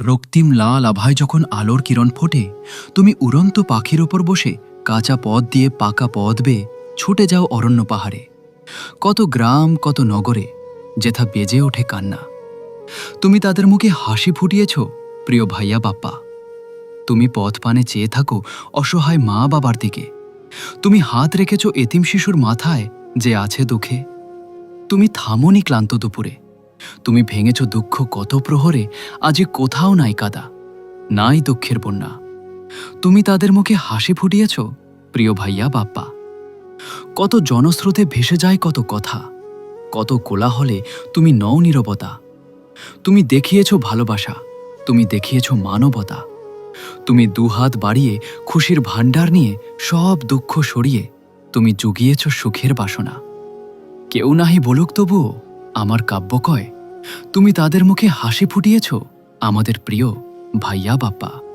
রক্তিম লাল আভায় যখন আলোর কিরণ ফোটে, তুমি উড়ন্ত পাখির ওপর বসে কাঁচা পথ দিয়ে পাকা পথ বেয়ে ছুটে যাও অরণ্য পাহাড়ে। কত গ্রাম, কত নগরে, যেথা বেজে ওঠে কান্না। তুমি তাদের মুখে হাসি ফুটিয়েছ, প্রিয় ভাইয়া বাপ্পা। তুমি পথ পানে চেয়ে থাকো অসহায় মা বাবার দিকে। তুমি হাত রেখেছ এতিম শিশুর মাথায় যে আছে দুঃখে। তুমি থামনি ক্লান্ত দুপুরে। তুমি ভেঙেছ দুঃখ কত প্রহরে, আজে কোথাও নাই কাদা, নাই দুঃখের বন্যা। তুমি তাদের মুখে হাসি ফুটিয়েছ, প্রিয় ভাইয়া, বাপ্পা। কত জনস্রোতে ভেসে যায় কত কথা, কত কোলাহলে তুমি নও নীরবতা। তুমি দেখিয়েছ ভালোবাসা, তুমি দেখিয়েছ মানবতা। তুমি দুহাত বাড়িয়ে খুশির ভাণ্ডার নিয়ে সব দুঃখ সরিয়ে তুমি জুগিয়েছ সুখের বাসনা। কেউ নাহি বলুক তবুও, আমার কাব্য কয় তুমি তাদের মুখে হাসি ফুটিয়েছ? আমাদের প্রিয় ভাইয়া বাপ্পা।